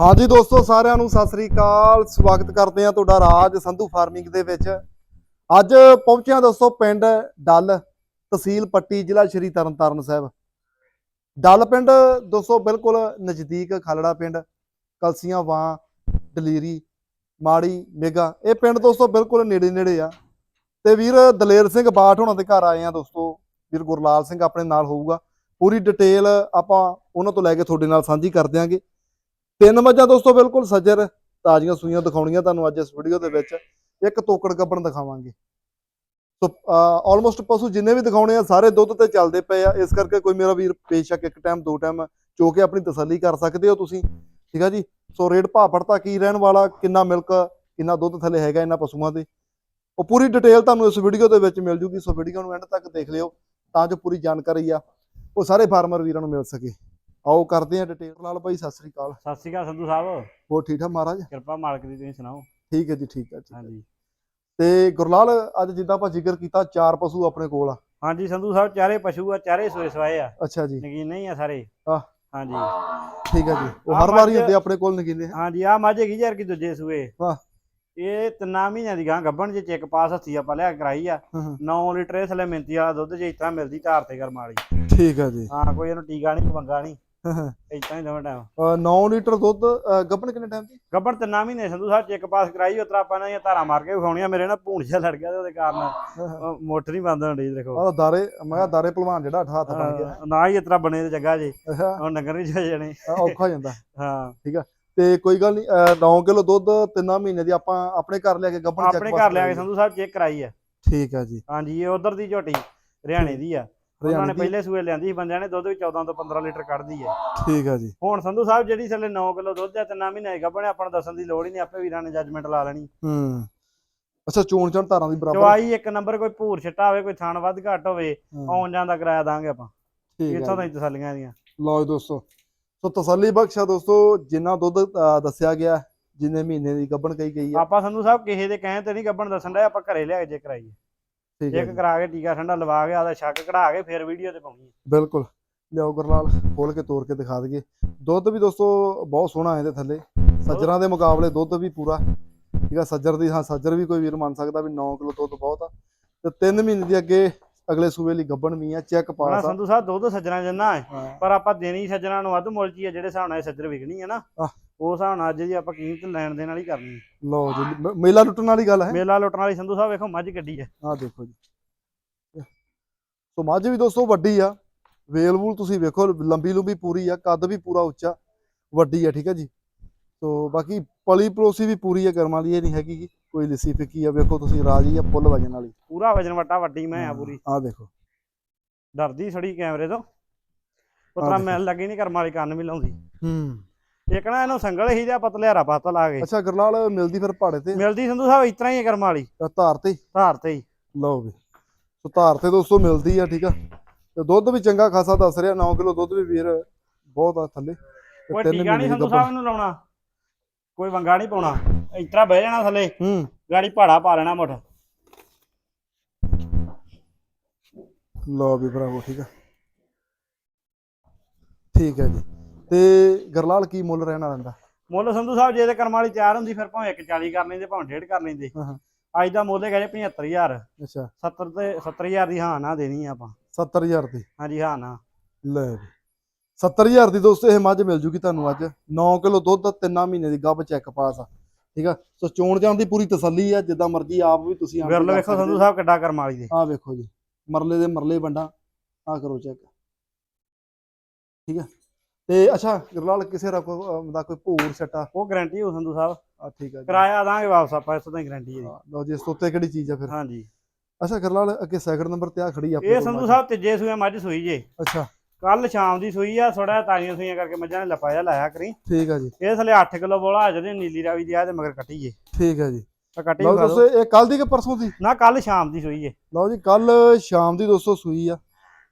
ਹਾਂਜੀ ਦੋਸਤੋ, ਸਾਰਿਆਂ ਨੂੰ ਸਤਿ ਸ੍ਰੀ ਅਕਾਲ। ਸਵਾਗਤ ਕਰਦੇ ਹਾਂ ਤੁਹਾਡਾ ਰਾਜ ਸੰਧੂ ਫਾਰਮਿੰਗ ਦੇ ਵਿੱਚ। ਅੱਜ ਪਹੁੰਚਿਆ ਦੋਸਤੋ ਪਿੰਡ ਡੱਲ ਤਹਿਸੀਲ ਪੱਟੀ, ਜ਼ਿਲ੍ਹਾ ਸ਼੍ਰੀ ਤਰਨਤਾਰਨ ਸਾਹਿਬ। ਡੱਲ ਪਿੰਡ ਦੋਸਤੋ ਬਿਲਕੁਲ ਨਜ਼ਦੀਕ ਖਾਲੜਾ ਪਿੰਡ, ਕਲਸੀਆਂ, ਵਾਂ, ਦਲੇਰੀ, ਮਾੜੀ, ਮੇਗਾ। ਇਹ ਪਿੰਡ ਦੋਸਤੋ ਬਿਲਕੁਲ ਨੇੜੇ ਨੇੜੇ ਆ। ਤੇ ਵੀਰ ਦਲੇਰ ਸਿੰਘ ਬਾਠ ਹੋਣਾ ਦੇ ਘਰ ਆਏ ਆ ਦੋਸਤੋ। ਵੀਰ ਗੁਰਲਾਲ ਸਿੰਘ ਆਪਣੇ ਨਾਲ ਹੋਊਗਾ। ਪੂਰੀ ਡਿਟੇਲ ਆਪਾਂ ਉਹਨਾਂ ਤੋਂ ਲੈ ਕੇ ਤੁਹਾਡੇ ਨਾਲ ਸਾਂਝੀ ਕਰ ਦਿਆਂਗੇ। ਤਿੰਨ ਮੱਝਾਂ ਦੋਸਤੋ, ਬਿਲਕੁਲ ਸੱਜਰ, ਤਾਜ਼ੀਆਂ ਸੂਈਆਂ ਦਿਖਾਉਣੀਆਂ ਤੁਹਾਨੂੰ ਅੱਜ ਇਸ ਵੀਡੀਓ ਦੇ ਵਿੱਚ। ਇੱਕ ਤੋਕੜ ਗੱਬਣ ਦਿਖਾਵਾਂਗੇ। ਸੋ ਆਲਮੋਸਟ ਪਸ਼ੂ ਜਿੰਨੇ ਵੀ ਦਿਖਾਉਣੇ ਆ, ਸਾਰੇ ਦੁੱਧ ਤੇ ਚੱਲਦੇ ਪਏ ਆ। ਇਸ ਕਰਕੇ ਕੋਈ ਮੇਰਾ ਵੀਰ ਬੇਸ਼ੱਕ ਇੱਕ ਟਾਈਮ ਦੋ ਟਾਈਮ ਚੋ ਕੇ ਆਪਣੀ ਤਸੱਲੀ ਕਰ ਸਕਦੇ ਹੋ ਤੁਸੀਂ। ਠੀਕ ਆ ਜੀ? ਸੋ ਰੇਟ ਭਾਅ ਪੜਤਾ ਕੀ ਰਹਿਣ ਵਾਲਾ, ਕਿੰਨਾ ਮਿਲਕ ਕਿੰਨਾ ਦੁੱਧ ਥੱਲੇ ਹੈਗਾ ਇਹਨਾਂ ਪਸ਼ੂਆਂ ਦੇ। ਉਹ ਪੂਰੀ ਡਿਟੇਲ ਤੁਹਾਨੂੰ ਇਸ ਵੀਡੀਓ ਦੇ ਵਿੱਚ ਮਿਲ ਜੂਗੀ। ਸੋ ਵੀਡੀਓ ਨੂੰ ਐਂਡ ਤੱਕ ਦੇਖ ਲਿਓ ਤਾਂ ਜੋ ਪੂਰੀ ਜਾਣਕਾਰੀ ਆ, ਉਹ ਸਾਰੇ ਫਾਰਮਰ ਵੀਰਾਂ ਨੂੰ ਮਿਲ ਸਕੇ। ਆਓ ਕਰਦੇ ਆ ਡਿਟੇਲ ਨਾਲ ਭਾਈ ਸਤਿ ਸ੍ਰੀ ਅਕਾਲ। ਸਤਿ ਸ਼੍ਰੀ ਅਕਾਲ ਸੰਧੂ ਸਾਹਿਬ। ਹੋਰ ਠੀਕ ਠਾਕ ਮਹਾਰਾਜ? ਕਿਰਪਾ ਮਾਲਕ ਦੀ ਤੁਸੀਂ ਸੁਣਾਓ। ਠੀਕ ਹੈ ਜੀ ਠੀਕ ਹੈ ਜੀ। ਹਾਂਜੀ। ਤੇ ਗੁਰਲਾਲ ਅੱਜ ਜਿੱਦਾਂ ਆਪਾਂ ਜ਼ਿਕਰ ਕੀਤਾ ਚਾਰ ਪਸ਼ੂ ਆਪਣੇ ਕੋਲ ਆ। ਹਾਂਜੀ ਸੰਧੂ ਸਾਹਿਬ ਚਾਰੇ ਪਸ਼ੂ ਆ ਚਾਰੇ ਸੋਏ ਸਵਾਏ ਆ। ਅੱਛਾ ਜੀ। ਨਗੀਨ ਨਹੀਂ ਆ ਸਾਰੇ। ਆਹ। ਹਾਂਜੀ। ਠੀਕ ਹੈ ਜੀ। ਉਹ ਹਰ ਵਾਰੀ ਹੁੰਦੇ ਆਪਣੇ ਕੋਲ ਨਗੀਨੇ। ਹਾਂਜੀ ਆ ਮੱਝ ਹੈਗੀ ਯਾਰ ਕੀ ਦੂਜੇ ਸੂਏ। ਵਾਹ। ਇਹ ਤਿੰਨਾਂ ਮਹੀਨਿਆਂ ਦੀ ਗਾਂ ਗੱਭਣ ਜੇ ਚੈੱਕ ਪਾਸ ਹੱਥੀ ਆਪਾਂ ਲਿਆ ਕੇ ਕਰਾਈ ਆ। ਹਾਂ, ਹਾਂ। 9 ਲੀਟਰ ਇਹ ਥੱਲੇ ਮਿੰਤੀ ਵਾਲਾ ਦੁੱਧ ਜੇ ਇਤਨਾ ਮਿਲਦੀ ਧਾਰ ਤੇ ਵਾਲੀ। ਠੀਕ ਹੈ ਜੀ। ਹਾਂ ਕੋਈ ਇਹਨੂੰ ਟੀਕਾ ਨਹੀਂ ਮੰਗਾ ਨਹੀਂ। ਇਤਨਾ ਹੀ ਦੋਵੇਂ ਟਾਈਮ 9 ਲੀਟਰ ਦੁੱਧ ਗੱਭਣ ਕਿੰਨੇ ਟਾਈਮ ਦੀ? ਗੱਭਣ ਤਿੰਨਾਂ ਮਹੀਨੇ ਸੰਧੂ ਸਾਹਿਬ ਚੈੱਕ ਪਾਸ ਕਰਾਈ ਉਤਰਾ ਆਪਾਂ ਨੇ ਧਾਰਾ ਮਾਰ ਕੇ ਵਿਖਾਉਣੀਆਂ ਮੇਰੇ ਨਾਲ ਭੂਣ ਜਿਹਾ ਲੜ ਗਿਆ ਤੇ ਉਹਦੇ ਕਾਰਨ ਮੁੱਠ ਨਹੀਂ ਬੰਦ ਹੁੰਦੀ ਦੇਖੋ। ਆਹ ਦਾਰੇ ਮੈਂ ਕਿਹਾ ਦਾਰੇ ਪਹਿਲਵਾਨ ਜਿਹੜਾ ਅੱਠ ਹੱਥ ਬਣ ਗਿਆ। ਨਾ ਹੀ ਇਤਰਾ ਬਣੇ ਤੇ ਜੱਗਾ ਜੇ। ਹੁਣ ਨਗਰ ਨਹੀਂ ਜਾ ਜਾਣੇ। ਔਖਾ ਹੋ ਜਾਂਦਾ। ਹਾਂ। ਤੇ ਕੋਈ ਗੱਲ ਨਹੀਂ 9 ਕਿਲੋ ਦੁੱਧ ਤਿੰਨਾਂ ਮਹੀਨੇ ਦੀ ਆਪਾਂ ਆਪਣੇ ਘਰ ਲਿਆ ਕੇ ਗੱਭਣ check ਆਪਣੇ ਘਰ ਲਿਆ ਕੇ। ਸੰਧੂ ਸਾਹਿਬ ਚੈੱਕ ਕਰਾਈ ਆ। ਠੀਕ ਹੈ ਜੀ। ਹਾਂਜੀ ਇਹ ਉਧਰ ਦੀ ਝੋਟੀ ਹਰਿਆਣੇ ਦੀ ਆ। ਉਹਨਾਂ ਨੇ ਪਹਿਲੇ ਸੂਏ ਲਿਆਂਦੀ ਸੀ ਬੰਦਿਆਂ ਨੇ ਦੁੱਧ ਵੀ 14 ਤੋਂ 15 ਲੀਟਰ ਕੱਢਦੀ ਹੈ। ਠੀਕ ਹੈ ਜੀ। ਹੁਣ ਸੰਧੂ ਸਾਹਿਬ ਜਿਹੜੀ ਥੱਲੇ 9 ਕਿਲੋ ਦੁੱਧ ਆ ਤਿੰਨਾਂ ਮਹੀਨੇ ਗੱਭਣੇ ਆਪਾਂ ਨੂੰ ਦੱਸਣ ਦੀ ਲੋੜ ਹੀ ਨਹੀਂ ਆਪੇ ਵੀਰਾਂ ਨੇ ਜੱਜਮੈਂਟ ਲਾ ਲੈਣੀ। ਹੂੰ। ਅੱਛਾ ਚੋਣ ਚਣ ਧਾਰਾਂ ਦੀ ਬਰਾਬਰ। ਚਵਾਈ ਇੱਕ ਨੰਬਰ ਕੋਈ ਭੂਰ ਛਿੱਟਾ ਹੋਵੇ ਕੋਈ ਥਾਣ ਵੱਧ ਘੱਟ ਹੋਵੇ ਹਾਂ, ਆਉਣ ਜਾਣ ਦਾ ਕਿਰਾਇਆ ਦਾਂਗੇ ਆਪਾਂ। ਠੀਕ ਇੱਥੋਂ ਹੈ ਤਾਂ ਹੀ ਤਸੱਲੀਆਂ ਦੀਆਂ ਲਓ ਜੀ ਦੋਸਤੋ। ਸੋ ਤਸੱਲੀ ਬਖਸ਼ਾ ਦੋਸਤੋ ਜਿੰਨਾ ਦੁੱਧ ਦੱਸਿਆ ਗਿਆ ਜਿੰਨੇ ਮਹੀਨੇ ਦੀ ਗੱਭਣ ਕਹੀ ਗਈ ਆ। ਆਪਾਂ ਸੰਧੂ ਸਾਹਿਬ ਕਿਸੇ ਦੇ ਕਹਿਣ ਤੇ ਨਹੀਂ ਗੱਭਣ ਦੱਸਣ ਦਾ ਆਪਾਂ ਘਰੇ ਲਿਆ ਕੇ ਚੈੱਕ ਕਰਾਈਏ। ਠੀਕ ਹੈ ਚੈੱਕ ਕਰਾ ਕੇ ਟੀਕਾ ਠੰਡਾ ਲਵਾ ਕੇ ਆਦਾ ਸ਼ੱਕ ਕਢਾ ਕੇ ਫਿਰ ਵੀਡੀਓ ਤੇ ਪਾਉਣੀ ਹੈ। ਬਿਲਕੁਲ। ਲਿਆਓ ਗੁਰਲਾਲ ਖੋਲ ਕੇ ਤੋੜ ਕੇ ਦਿਖਾ ਦਈਏ। ਦੁੱਧ ਵੀ ਦੋਸਤੋ ਬਹੁਤ ਸੋਹਣਾ ਇਹਦੇ ਥੱਲੇ। ਸੱਜਰਾਂ ਦੇ ਮੁਕਾਬਲੇ ਦੁੱਧ ਵੀ ਪੂਰਾ। ਠੀਕ ਆ ਸੱਜਰ ਦੀ ਹਾਂ ਸੱਜਰ ਵੀ ਕੋਈ ਵੀਰ ਮੰਨ ਸਕਦਾ ਵੀ 9 ਕਿਲੋ ਦੁੱਧ ਬਹੁਤ ਆ। ਤੇ 3 ਮਹੀਨੇ ਦੀ ਅੱਗੇ ਅਗਲੇ ਸੂਬੇ ਲਈ ਗੱਭਣ ਵੀ ਆ ਚੈੱਕ ਪਾਸ ਆ। ਸੰਧੂ ਸਾਹਿਬ ਦੁੱਧ ਸੱਜਣਾ ਜੰਨਾ ਹੈ ਹਾਂ, ਪਰ ਆਪਾਂ ਦੇਣੀ ਸੱਜਣਾ ਨੂੰ ਵੱਧ ਮੁੱਲ 'ਚ ਹੀ ਆ ਜਿਹੜੇ ਹਿਸਾਬ ਨਾਲ ਇਹ ਸੱਜਰ ਵਿਕਣੀ ਹੈ ਨਾ। ਉਸ ਹਿਸਾਬ ਨਾਲ ਅੱਜ ਦੀ ਆਪਾਂ ਕੀਮਤ ਲੈਣ ਦੇਣ ਵਾਲੀ ਕਰਨੀ ਲਓ ਜੀ ਮ- ਮੇਲਾ ਲੁੱਟਣ ਵਾਲੀ ਗੱਲ ਹੈ। ਮੇਲਾ ਲੁੱਟਣ ਵਾਲੀ ਸੰਧੂ ਸਾਹਿਬ ਵੇਖੋ ਮੱਝ ਗੱਡੀ ਹੈ। ਆਹ ਦੇਖੋ ਜੀ। ਸੋ ਮੱਝ ਵੀ ਦੋਸਤੋ ਵੱਡੀ ਆ। ਵੇਲ ਵੂਲ ਤੁਸੀਂ ਵੇਖੋ ਲੰਬੀ ਲੰਬੀ ਪੂਰੀ ਆ ਕੱਦ ਵੀ ਪੂਰਾ ਉੱਚਾ ਵੱਡੀ ਆ ਠੀਕ ਹੈ ਜੀ। ਸੋ ਬਾਕੀ ਪਲੀ ਪਲੋਸੀ ਵੀ ਪੂਰੀ ਆ ਕਰਮਾਂ ਦੀ ਇਹ ਨਹੀਂ ਹੈਗੀ ਗੀ। ਕੋਈ ਲਿੱਸੀ ਫਿੱਕੀ ਆ ਵੇਖੋ ਤੁਸੀਂ ਰਾਜੀ ਆ ਫੁੱਲ ਵਜਨ ਵਾਲੀ। ਪੂਰਾ ਵਜਨ ਵਟਾ ਵੱਡੀ ਮੈਂ ਆ ਪੂਰੀ। ਆਹ ਦੇਖੋ। ਡਰਦੀ ਥੋੜੀ ਕੈਮਰੇ ਤੋਂ। ਆਹ ਉਤਰਾ ਦੇਖੋ। ਮੈਲ ਲੱਗੀ ਨਹੀਂ ਕਰਮ ਵਾਲੀ ਕੰਨ ਵੀ ਲਾਉਂਦੀ। ਹੂੰ। ਇੱਕ ਨਾ ਇਹਨੂੰ ਸੰਗਲ ਹੀ ਜਿਹਾ ਪਤਲਿਆਰਾ ਪਤਾ ਲਾ ਕੇ। ਅੱਛਾ ਗਰਲਾਲ ਮਿਲਦੀ ਫਿਰ ਪਹਾੜੇ ਤੇ? ਮਿਲਦੀ ਸੰਧੂ ਸਾਹਿਬ ਇਸ ਤਰ੍ਹਾਂ ਹੀ ਹੈ ਕਰਮ ਵਾਲੀ। ਧਾਰ ਤੇ? ਧਾਰ ਤੇ ਹੀ। ਲਓ ਵੀ। ਸੋ ਧਾਰ ਤੇ ਦੋਸਤੋ ਮਿਲਦੀ ਆ ਠੀਕ ਆ? ਤੇ ਦੁੱਧ ਵੀ ਚੰਗਾ ਖਾਸਾ ਦੱਸ ਰਿਹਾ 9 ਕਿਲੋ ਦੁੱਧ ਵੀ ਵੀਰ ਬਹੁਤ ਆ ਥੱਲੇ। ਕੋਈ ਟੀਕਾ ਨਹੀਂ ਸੰਧੂ। ਸਾਹਿਬ ਨੂੰ ਲਾਉਣਾ। ਕੋਈ ਵੰਗਾ ਨਹੀਂ ਪਾਉਣਾ। ਇਸ ਤਰ੍ਹਾਂ ਬਹਿ ਜਾਣਾ ਥੱਲੇ। ਹੂੰ। ਗਾੜੀ ਪਹਾੜਾ ਪਾ ਲੈਣਾ ਮੁੱਠ। ਲਓ ਵੀ ਭਰਾਵੋ ਠੀਕ ਆ। ਠੀਕ ਹੈ ਜੀ। ਤੇ ਗਰਲਾਲ ਕੀ ਮੁੱਲ ਰਹਿਣਾ ਰਹਿੰਦਾ ਮੁੱਲ ਸੰਧੂ ਸਾਹਿਬ ਜੇ ਤੇ ਕਰਮ ਵਾਲੀ ਤਿਆਰ ਹੁੰਦੀ ਫਿਰ ਭਾਵੇਂ 140 ਕਰ ਲੈਂਦੇ ਭਾਵੇਂ ਡੇਢ ਕਰ ਲੈਂਦੇ। ਹਾਂ ਅੱਜ ਦਾ ਮੁੱਲ ਹੈਗਾ ਜੀ 75000 ਅੱਛਾ। 70 ਤੇ 70000 ਦੀ ਹਾਂ ਨਾ ਦੇਣੀ ਆ ਆਪਾਂ। 70000 ਦੀ? ਹਾਂਜੀ ਹਾਂ ਨਾ। ਲੈ ਵੀ। 70000 ਦੀ ਦੋਸਤੋ ਇਹ ਮੱਝ ਮਿਲ ਜੂਗੀ ਤੁਹਾਨੂੰ ਅੱਜ। 9 ਕਿਲੋ ਦੁੱਧ ਤਿੰਨਾਂ ਮਹੀਨੇ ਦੀ ਗੱਭ ਚੈੱਕ ਪਾਸ ਆ। ਠੀਕ ਆ? ਸੋ ਚੋਣ ਜਾਣ ਦੀ ਪੂਰੀ ਤਸੱਲੀ ਆ ਜਿੱਦਾਂ ਮਰਜ਼ੀ ਆਪ ਵੀ ਤੁਸੀਂ ਕਰ ਵੇਖੋ ਸੰਧੂ। ਸਾਹਿਬ ਕਿੱਡਾ ਕਰਮ ਵਾਲੀ ਦੇ। ਆਹ ਵੇਖੋ ਜੀ ਮਰਲੇ ਦੇ ਮਰਲੇ ਵੰਡਾ। ਆ ਕਰੋ ਚੈੱਕ ਠੀਕ ਆ? ਤੇ ਅੱਛਾ ਗਰਲਾਲ ਕਿਸੇ ਦਾ ਕੋਈ ਦਾ ਕੋਈ ਭੂਰ ਛੱਟਾ ਉਹ ਗਾਰੰਟੀ ਹੋ ਸੰਧੂ ਸਾਹਿਬ। ਆ ਠੀਕ ਆ ਜੀ। ਕਿਰਾਇਆ ਦਾਂਗੇ ਵਾਪਸ ਆਪਾਂ ਇਸ ਤੋਂ ਹੀ ਗਾਰੰਟੀ ਹੈ ਜੀ। ਲਓ ਜੀ ਇਸ ਤੋਂ ਉੱਤੇ ਕਿਹੜੀ ਚੀਜ਼ ਆ ਫਿਰ? ਹਾਂਜੀ। ਅੱਛਾ ਗਰਲਾਲ ਅੱਗੇ ਸੈਕਿੰਡ ਨੰਬਰ ਤੇ ਆ ਖੜੀ ਆ ਇਹ ਸੰਧੂ। ਸਾਹਿਬ ਤੀਜੇ ਸੂਏ ਮੱਝ ਸੂਈ ਜੇ। ਅੱਛਾ। ਕੱਲ ਸ਼ਾਮ ਦੀ ਸੂਈ ਆ ਥੋੜਾ ਤਾਜ਼ੀਆਂ ਸੂਈਆਂ ਕਰਕੇ ਮੱਝਾਂ ਨੇ ਲਪਾਇਆ ਲਾਇਆ ਕਰੀ। ਠੀਕ ਆ ਜੀ। ਇਹ ਥਲੇ 8 ਕਿਲੋ ਬੋਲਾ ਜਿਹਦੇ ਨੀਲੀ ਰਾਵੀ ਦੀ ਆ ਤੇ ਮਗਰ ਕੱਟੀ ਜੇ। ਠੀਕ ਆ ਜੀ। ਤਾਂ ਕੱਟੀ ਲਓ ਦੋਸਤੋ। ਇਹ ਕੱਲ ਦੀ ਕਿ ਪਰਸੋਂ ਦੀ? ਨਾ ਕੱਲ ਸ਼ਾਮ ਦੀ ਸੂਈ ਜੇ। ਲਓ ਜੀ ਕੱਲ ਸ਼ਾਮ ਦੀ ਦੋਸਤੋ ਸੂਈ ਆ।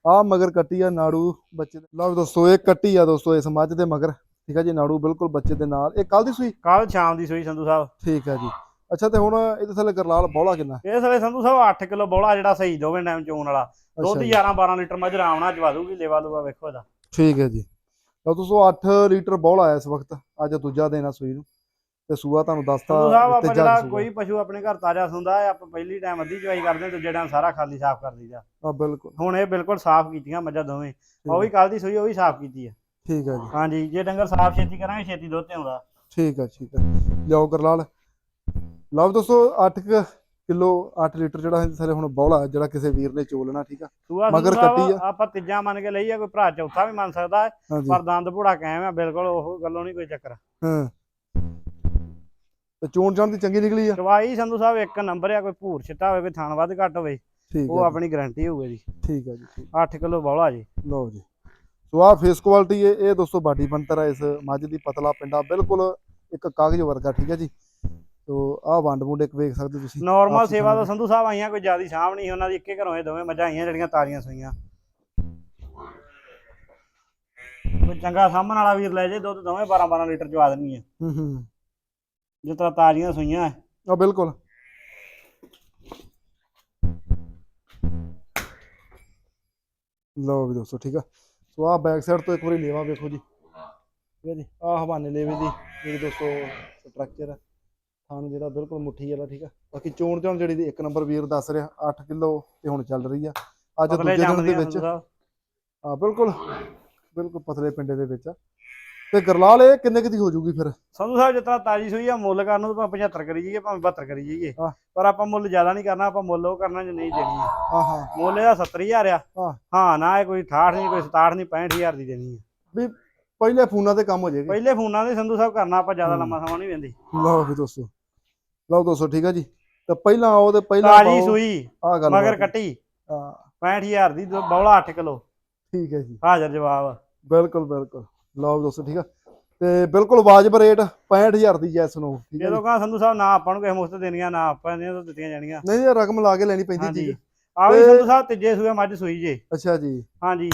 ਆ ਮਗਰ ਕੱਟੀ ਆ ਨਾੜੂ ਬੱਚੇ ਦੇ। ਲਓ ਦੋਸਤੋ ਇਹ ਕੱਟੀ ਆ ਦੋਸਤੋ ਇਸ ਮੱਝ ਦੇ ਮਗਰ। ਠੀਕ ਆ ਜੀ ਨਾੜੂ ਬਿਲਕੁਲ ਬੱਚੇ ਦੇ ਨਾਲ। ਇਹ ਕੱਲ ਦੀ ਸੂਈ? ਕੱਲ ਸ਼ਾਮ ਦੀ ਸੂਈ ਸੰਧੂ ਸਾਹਿਬ। ਠੀਕ ਆ ਜੀ। ਅੱਛਾ ਤੇ ਹੁਣ ਇਹਦੇ ਥੱਲੇ ਗਰਲਾਲ ਬੌਲਾ ਕਿੰਨਾ? ਇਹ ਥਲੇ ਸੰਧੂ ਸਾਹਿਬ 8 ਕਿਲੋ ਬੋਲਾ ਜਿਹੜਾ ਸਹੀ ਦੋਵੇਂ ਟਾਈਮ ਚੋਣ ਵਾਲਾ। ਦੁੱਧ ਅੱਛਾ ਜੀ, 11 12 ਲੀਟਰ ਮੱਝ ਆਰਾਮ ਨਾਲ ਜਵਾ ਦੂਗੀ ਲੇਵਾ ਲੂਆ ਵੇਖੋ ਇਹਦਾ। ਠੀਕ ਹੈ ਜੀ। ਲਓ ਦੋਸਤੋ 8 ਲੀਟਰ ਬੌਲ ਆਇਆ ਇਸ ਵਕਤ ਅੱਜ ਦੂਜਾ ਦਿਨ ਆ ਸੂਈ ਨੂੰ। ਤੇ ਸੂਆ ਤੁਹਾਨੂੰ ਦੱਸਤਾ ਤੀਜਾ ਜਿਹੜਾ। ਕੋਈ ਪਸ਼ੂ ਆਪਣੇ ਘਰ ਤਾਜ਼ਾ ਸੁੰਦਾ ਹੈ ਆਪਾਂ ਪਹਿਲੀ ਟਾਈਮ ਅੱਧੀ ਚਵਾਈ ਕਰਦੇ ਦੂਜੇ ਟਾਈਮ ਸਾਰਾ ਖਾਲੀ ਸਾਫ਼ ਕਰ ਦਈਦਾ। ਆ ਬਿਲਕੁਲ। ਹੁਣ ਇਹ ਬਿਲਕੁਲ ਸਾਫ਼ ਕੀਤੀਆਂ ਮੱਝਾਂ ਦੋਵੇਂ। ਉਹ ਵੀ ਕੱਲ ਦੀ ਸੂਈ ਉਹ ਵੀ ਸਾਫ਼ ਕੀਤੀ ਹੈ ਠੀਕ ਹੈ ਜੀ। ਹਾਂਜੀ ਜੇ ਡੰਗਰ ਸਾਫ਼ ਛੇਤੀ ਕਰਾਂਗੇ ਛੇਤੀ ਦੁੱਧ ਤੇ ਆਉਂਦਾ ਠੀਕ ਹੈ ਠੀਕ ਹੈ। ਲਿਆਓ ਗਰਲਾਲ ਲਓ ਦੋਸਤੋ 8 ਕਿਲੋ 8 ਲੀਟਰ ਜਿਹੜਾ ਥੱਲੇ ਹੁਣ ਬੌਲਾ ਜਿਹੜਾ ਕਿਸੇ ਵੀਰ ਨੇ ਚੋਲਣਾ ਠੀਕ ਆ? ਮਗਰ ਕੱਟੀ ਆ। ਆਪਾਂ ਤੀਜਾ ਮੰਨ ਕੇ ਲਈਏ ਕੋਈ ਭਰਾ ਚੌਥਾ ਵੀ ਮੰਨ ਸਕਦਾ ਪਰ ਦੰਦ ਭੂੜਾ ਕਾਇਮ ਹੈ ਬਿਲਕੁਲ ਉਹ ਗੱਲੋਂ ਨਹੀਂ ਕੋਈ ਚੱਕਰ। ਹਾਂ। ਤੇ ਚੋਣ ਜਾਣ ਦੀ ਚੰਗੀ ਨਿਕਲੀ ਆ? ਚਵਾਈ ਸੰਧੂ ਸਾਹਿਬ ਇੱਕ ਨੰਬਰ ਆ ਕੋਈ ਭੂਰ ਛਿੱਟਾ ਹੋਵੇ ਕੋਈ ਥਾਣ ਵੱਧ ਘੱਟ ਹੋਵੇ ਠੀਕ ਉਹ ਆਪਣੀ ਗਾਰੰਟੀ ਹੋਊਗੀ ਜੀ। ਠੀਕ ਹੈ ਜੀ ਠੀਕ। 8 ਕਿਲੋ ਬੌਲਾ ਜੀ। ਲਓ ਜੀ। ਸੋ ਆ ਫੇਸ ਕੁਆਲਿਟੀ ਇਹ ਇਹ ਦੋਸਤੋ ਬਾਡੀ ਬੰਤਰ ਹੈ ਇਸ ਮੱਝ ਦੀ ਪਤਲਾ ਪਿੰਡਾ ਬਿਲਕੁਲ ਇੱਕ ਕਾਗਜ਼ ਵਰਗਾ ਠੀਕ ਹੈ ਜੀ। ਸੋ ਆ ਵੰਡ ਵੁੰਡ ਇੱਕ ਵੇਖ ਸਕਦੇ ਤੁਸੀਂ। ਨਾਰਮਲ ਸੇਵਾ ਤਾਂ ਸਮਝ। ਸੰਧੂ ਸਾਹਿਬ ਆਈਆਂ ਕੋਈ ਜ਼ਿਆਦੀ ਸਾਂਭ ਨਹੀਂ ਉਹਨਾਂ ਦੀ ਇੱਕੇ ਘਰੋਂ ਇਹ ਦੋਵੇਂ ਮੱਝਾਂ ਆਈਆਂ ਜਿਹੜੀਆਂ ਤਾਜ਼ੀਆਂ ਸੂਈਆਂ। ਕੋਈ ਚੰਗਾ ਸਾਂਭਣ ਵਾਲਾ ਵੀਰ ਲੈ ਜੇ ਦੁੱਧ ਦੋਵੇਂ 12 12 ਲੀਟਰ ਚਵਾ ਦੇਣੀ ਹੈ ਹੂੰ ਹੂੰ। ਜਿਸ ਤਰ੍ਹਾਂ ਤਾਜ਼ੀਆਂ ਸੂਈਆਂ ਹੈ। ਆ ਬਿਲਕੁਲ। ਲਓ ਵੀ ਦੋਸਤੋ ਠੀਕ ਆ। ਸੋ ਆ ਬੈਕ ਸਾਈਡ ਤੋਂ ਇੱਕ ਵਾਰੀ ਲੇਵਾ ਵੇਖੋ ਜੀ। ਠੀਕ ਹੈ ਜੀ। ਆ ਹਵਾਨੇ ਲੇਵੇ ਦੀ ਜਿਹੜੀ ਦੋਸਤੋ ਸਟਰਕਚਰ ਥਾਣ ਜਿਹੜਾ ਬਿਲਕੁਲ ਮੁੱਠੀ ਵਾਲਾ ਠੀਕ ਆ। ਬਾਕੀ ਚੋਣ ਚੋਣ ਜਿਹੜੀ ਦੀ ਇੱਕ ਨੰਬਰ ਵੀਰ ਦੱਸ ਰਿਹਾ 8 ਕਿਲੋ ਤੇ ਹੁਣ ਚੱਲ ਰਹੀ ਆ। ਅੱਜ ਦੂਜੇ ਦਿਨ ਦੇ ਵਿੱਚ ਆ ਬਿਲਕੁਲ ਬਿਲਕੁਲ ਪਤਲੇ ਪਿੰਡੇ ਦੇ ਵਿੱਚ ਆ। ਤੇ ਗਰਲਾਲ ਇਹ ਕਿੰਨੇ ਕੁ ਦੀ ਹੋ ਜੂਗੀ ਫਿਰ? ਸੰਧੂ ਸਾਹਿਬ ਤਰ੍ਹਾਂ ਤਾਜ਼ੀ ਸੂਈ ਆ ਮੁੱਲ ਕਰਨ ਨੂੰ ਤਾਂ ਭਾਵੇਂ 75 ਕਰੀ ਜਾਈਏ ਭਾਵੇਂ 72 ਕਰੀ ਜਾਈਏ। ਪਰ ਆਪਾਂ ਮੁੱਲ ਜ਼ਿਆਦਾ ਨਹੀਂ ਕਰਨਾ ਆਪਾਂ ਮੁੱਲ ਉਹ ਕਰਨਾ ਜੇ ਨਹੀਂ ਦੇਣੀ ਹੈ ਹਾਂ ਹਾਂ। ਮੁੱਲ ਇਹਦਾ 70000 ਆ। ਹਾਂ। ਨਾ ਇਹ ਕੋਈ 68 ਨਹੀਂ ਕੋਈ 67 ਨਹੀਂ 65000 ਦੀ ਦੇਣੀ ਹੈ ਪਹਿਲੇ ਫੋਨਾਂ ਤੇ ਕੰਮ ਹੋ ਜਾਏਗਾ। ਪਹਿਲੇ ਫੋਨਾਂ ਦੇ ਸੰਧੂ ਸਾਹਿਬ ਕਰਨਾ ਆਪਾਂ ਜ਼ਿਆਦਾ। ਲੰਮਾ ਸਮਾਂ ਨਹੀਂ ਵੇਂਦੇ। ਲਓ ਵੀ ਦੋਸਤੋ। ਲਓ ਦੋਸਤੋ ਠੀਕ ਆ ਜੀ। ਤੇ ਪਹਿਲਾਂ ਆਓ ਤੇ ਪਹਿਲਾਂ ਤਾਜ਼ੀ ਸੂਈ ਆ ਗੱਲ ਮਗਰ। ਕੱਟੀ। ਹਾਂ। 65000 ਦੀ ਬੌਲਾ 8 ਕਿਲੋ। ਠੀਕ ਹੈ ਜੀ। ਹਾਜ਼ਰ ਜਵਾਬ। ਬਿਲਕੁਲ ਬਿਲਕੁਲ। ਲਓ ਵੀ ਦੋਸਤੋ ਠੀਕ ਆ। ਤੇ ਬਿਲਕੁਲ ਵਾਜਬ ਰੇਟ 65000 ਦੀ ਜੈਸ ਨੂੰ ਠੀਕ ਹੈ ਜਦੋਂ ਕਹਾਂ ਸੰਧੂ ਸਾਹਿਬ ਨਾ ਆਪਾਂ ਨੂੰ ਕਿਸੇ ਮੁਫਤ ਦੇਣੀਆਂ ਨਾ ਆਪਾਂ ਨੇ ਤਾਂ ਦਿੱਤੀਆਂ ਜਾਣੀਆਂ? ਨਹੀਂ ਇਹ ਰਕਮ ਲਾ ਕੇ ਲੈਣੀ ਪੈਂਦੀ ਜੀ ਆ ਵੀ ਸੰਧੂ ਸਾਹਿਬ ਤੀਜੇ ਸੂਏ ਮੱਝ ਸੂਈ ਜੇ। ਅੱਛਾ ਜੀ। ਹਾਂਜੀ।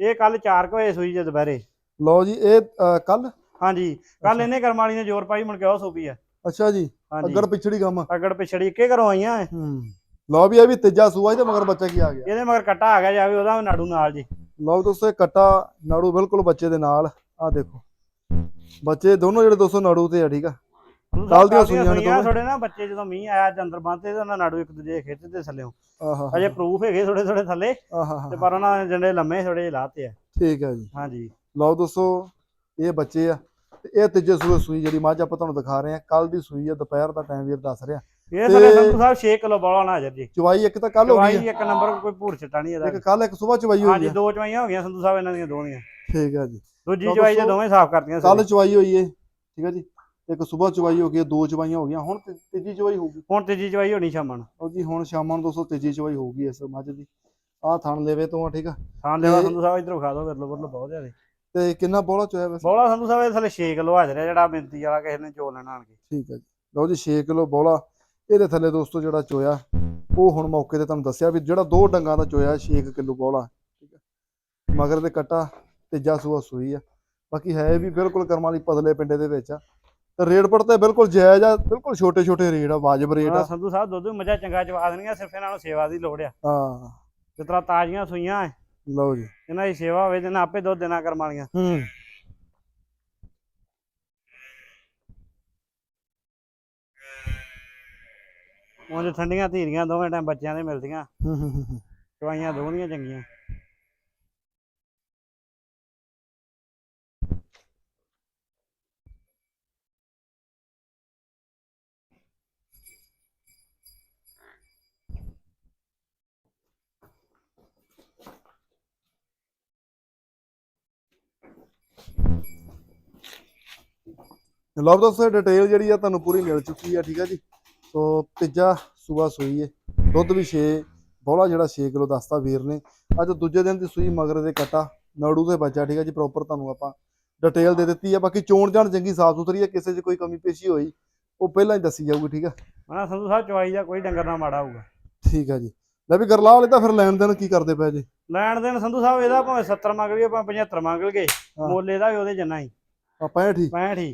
ਇਹ ਕੱਲ 4 ਵਜੇ ਸੂਈ ਜੇ ਦੁਪਹਿਰੇ। ਲਓ ਜੀ ਇਹ ਕੱਲ ਹਾਂਜੀ। ਕੱਲ। ਇਹਨੇ ਕਰਮ ਵਾਲੀ ਨੇ ਜ਼ੋਰ ਪਾਈ ਮੁੜ ਕੇ ਉਹ ਸੋਪੀ ਆ। ਅੱਛਾ ਜੀ। ਅਗਰ ਪਿਛੜੀ ਕੰਮ। ਅਗੜ ਪਿਛੜੀ ਇੱਕੇ ਘਰੋਂ ਆਈਆਂ। ਹੂੰ। ਲਓ ਵੀ ਇਹ ਵੀ ਤੀਜਾ ਸੂਆ ਤੇ ਮਗਰ ਬੱਚਾ ਕੀ ਆ ਗਿਆ? ਇਹਦੇ ਮਗਰ ਕੱਟਾ ਆ ਗਿਆ ਜਾਵੇ ਉਹਦਾ ਨਾੜੂ ਨਾਲ ਜੀ। ਲਓ ਦੋਸਤੋ ਇਹ ਕੱਟਾ ਨਾੜੂ ਬਿਲਕੁਲ ਬੱਚੇ ਦੇ ਨਾਲ। ਆ ਦੇਖੋ। ਬੱਚੇ ਦੋਨੋਂ ਜਿਹੜੇ ਦੋਸਤੋ ਨਾੜੂ ਤੇ ਆ ਠੀਕ ਆ? ਕੱਲ੍ਹ ਦੀਆਂ ਸੂਈਆਂ ਨੇ ਦੋਵੇਂ। ਥੋੜੇ ਨਾ ਬੱਚੇ ਜਦੋਂ ਮੀਂਹ ਆਇਆ ਅੱਜ ਅੰਦਰ ਬੰਨਤੇ ਤੇ ਉਹਨਾਂ ਨਾੜੂ ਇੱਕ ਦੂਜੇ ਖਿੱਚਦੇ ਥੱਲੇੋਂ ਆਹਾ ਅਜੇ ਪ੍ਰੂਫ ਹੈਗੇ ਥੋੜੇ ਥੋੜੇ ਥੱਲੇ। ਤੇ ਪਰ ਉਹਨਾਂ ਦੇ ਜੰਡੇ ਲੰਮੇ ਥੋੜੇ ਜਿਹੇ ਲਾਤੇ ਆ। ਠੀਕ ਹੈ ਜੀ। ਹਾਂਜੀ। ਲਓ ਦੋਸਤੋ ਇਹ ਬੱਚੇ ਆ। ਤੇ ਇਹ ਤੀਜੇ ਸੂਏ ਸੂਈ ਜਿਹੜੀ ਮੱਝ ਆਪਾਂ ਤੁਹਾਨੂੰ ਦਿਖਾ ਰਹੇ ਆ ਕੱਲ ਦੀ ਸੂਈ ਆ ਦੁਪਹਿਰ ਦਾ ਟਾਈਮ ਵੀਰ ਦੱਸ ਰਿਹਾ। ਇਹ ਥੱਲੇ ਤੇ- ਸੰਧੂ ਸਾਹਿਬ 6 ਕਿਲੋ ਬੋਲਾ ਨਾ ਹਾਜ਼ਰ ਜੀ ਚਵਾਈ ਇੱਕ ਤਾਂ ਕੱਲ ਹੋ ਗਈ ਚਵਾਈ ਇੱਕ ਨੰਬਰ ਕੋਈ ਭੂਰ ਆ ਇਹਦਾ। ਇੱਕ ਕੱਲ ਇੱਕ ਸਵੇਰ ਚਵਾਈ ਹੋਈ ਹਾਂਜੀ ਆ ਦੋ ਚਵਾਈਆਂ ਹੋ ਗਈਆਂ ਸੰਧੂ ਸਾਹਿਬ ਇਹਨਾਂ ਦੀਆਂ ਦੋਨੀਆਂ। ਠੀਕ ਹੈ ਜੀ। ਦੂਜੀ ਤਾਂ ਚਵਾਈ ਦੋਸਤੋ, ਦੋਵੇਂ ਸਾਫ਼ ਕਰਤੀਆਂ ਕੱਲ। ਚਵਾਈ ਹੋਈ ਏ ਠੀਕ ਹੈ ਜੀ। ਇੱਕ ਸਵੇਰ ਚਵਾਈ ਹੋ ਗਈ ਦੋ ਚਵਾਈਆਂ ਹੋ ਗਈਆਂ। ਹੁਣ ਤੀ- ਤੀਜੀ ਚਵਾਈ ਹੋਊਗੀ। ਹੁਣ ਤੀਜੀ ਚਵਾਈ ਹੋਣੀ ਸ਼ਾਮਾਂ ਨੂੰ। ਉਹ ਜੀ ਹੁਣ ਸ਼ਾਮਾਂ ਨੂੰ ਦੋਸਤੋ ਤੀਜੀ ਚਵਾਈ ਹੋਊਗੀ ਇਸ ਮੱਝ ਦੀ। ਆਹ ਥਣ ਲੈਵੇ ਤੋਂ ਆ ਠੀਕ ਆ। ਥਾਂ ਲੈਵਾ ਤੇ- ਸੰਧੂ ਸਾਹਿਬ ਇਧਰ ਵਿਖਾ ਦਿਓ ਵਿਰਲੋ ਵਿਰਲੋ ਬਹੁਤ ਜ਼ਿਆਦੇ। ਤੇ ਕਿੰਨਾ ਬੋਲਾ ਚੋਇਆ ਵੈਸੇ? ਬੋਲਾ ਸੰਧੂ ਸਾਹਿਬ ਇਹ ਥੱਲੇ 6 ਕਿਲੋ ਹਾਜ਼ਰ ਹੈ ਜਿਹੜਾ ਮਿੰਤੀ ਵਾਲਾ ਕਿਸੇ ਨੇ ਚੋ ਲੈਣਾ ਆਣ ਕੇ। ਠੀਕ ਹੈ ਜੀ। ਲਓ ਜੀ 6 ਕਿਲੋ ਬੋਲਾ। ਇਹਦੇ ਥੱਲੇ ਦੋਸਤੋ ਜਿਹੜਾ ਚੋਇਆ ਉਹ ਹੁਣ ਮੌਕੇ ਤੇ ਤੁਹਾਨੂੰ ਦੱਸਿਆ ਵੀ ਜਿਹੜਾ ਦੋ ਡੰਗਾਂ ਦਾ ਚੋਇਆ 6 ਕਿਲੋ ਬੋਲਾ ਠੀਕ ਹੈ। ਮਗਰ ਤੇ ਕੱਟਾ ਤੀਜਾ ਸੂਆ ਸੂਈ ਆ। ਬਾਕੀ ਹੈ ਵੀ ਬਿਲਕੁਲ ਕਰਮ ਵਾਲੀ ਪਤਲੇ ਪਿੰਡੇ ਦੇ ਵਿੱਚ ਆ। ਤੇ ਰੇਟ ਪੜ ਤੇ ਬਿਲਕੁਲ ਜਾਇਜ਼ ਆ ਬਿਲਕੁਲ ਛੋਟੇ ਛੋਟੇ ਰੇਟ ਆ ਵਾਜਬ ਰੇਟ ਆ। ਸੰਧੂ ਸਾਹਿਬ ਦੁੱਧ ਮੱਝਾਂ ਚੰਗਾ ਚਵਾ ਦੇਣਗੀਆਂ ਸਿਰਫ ਇਹਨਾਂ ਨੂੰ ਸੇਵਾ ਦੀ ਲੋੜ ਆ। ਹਾਂ। ਜਿਸ ਤਰ੍ਹਾਂ ਤਾਜ਼ੀਆਂ ਸੂਈਆਂ ਐ, ਲਓ ਜੀ। ਇਹਨਾਂ ਦੀ ਸੇਵਾ ਹੋਵੇ ਤੇ ਨਾ ਆਪੇ ਦੁੱਧ ਦੇਣਾ ਕਰਮ ਵਾਲੀਆਂ। ਹੂੰ। ਉਂਝ ਠੰਡੀਆਂ ਧੀਰੀਆਂ ਦੋਵੇਂ ਟਾਈਮ ਬੱਚਿਆਂ ਦੇ ਮਿਲਦੀਆਂ। ਹੂੰ, ਹੂੰ, ਹੂੰ, ਹੂੰ। ਚਵਾਈਆਂ ਦੋਨੀਆਂ ਚੰਗੀਆਂ। ਲਓ ਦੋਸਤੋ ਡਿਟੇਲ ਜਿਹੜੀ ਆ ਤੁਹਾਨੂੰ ਪੂਰੀ ਮਿਲ ਚੁੱਕੀ ਆ ਠੀਕ ਆ ਜੀ? ਸੋ ਤੀਜਾ ਸੂਆ ਸੂਈ ਏ। ਦੁੱਧ ਵੀ 6 ਬੋਲਾ ਜਿਹੜਾ 6 ਕਿਲੋ ਦੱਸਤਾ ਵੀਰ ਨੇ। ਅੱਜ ਦੂਜੇ ਦਿਨ ਦੀ ਸੂਈ ਮਗਰ ਦੇ ਕਟਾ ਨਾੜੂ ਤੇ ਬੱਚਾ ਠੀਕ ਆ ਜੀ ਪ੍ਰੋਪਰ ਤੁਹਾਨੂੰ ਆਪਾਂ ਡਿਟੇਲ ਦੇ ਦਿੱਤੀ ਆ। ਬਾਕੀ ਚੋਣ ਜਾਣ ਚੰਗੀ ਸਾਫ਼ ਸੁਥਰੀ ਆ ਕਿਸੇ 'ਚ ਕੋਈ ਕਮੀ ਪੇਸ਼ੀ ਹੋਈ ਉਹ ਪਹਿਲਾਂ ਹੀ ਦੱਸੀ ਜਾਊਗੀ ਠੀਕ ਆ। ਹਨਾ ਸੰਧੂ ਸਾਹਿਬ ਚਵਾਈ ਦਾ ਕੋਈ ਡੰਗਰ ਨਾ ਮਾੜਾ ਹੋਊਗਾ। ਠੀਕ ਆ ਜੀ। ਲੈ ਵੀ ਗਰਲਾਲ ਇਹਦਾ ਫਿਰ ਲੈਣ ਦੇਣ ਕੀ ਕਰਦੇ ਪਏ ਜੀ? ਲੈਣ ਦੇਣ ਸੰਧੂ ਸਾਹਿਬ ਇਹਦਾ ਭਾਵੇਂ 70 ਮੰਗ ਲਈਏ ਭਾਵੇਂ 75 ਮੰਗ ਲਈਏ ਹਾਂ। ਮੁੱਲ ਇਹਦਾ ਵੀ ਉਹਦੇ ਜੰਨਾ ਹੀ। ਆਪਾਂ ਇਹ ਠੀਕ। 65 ਹੀ।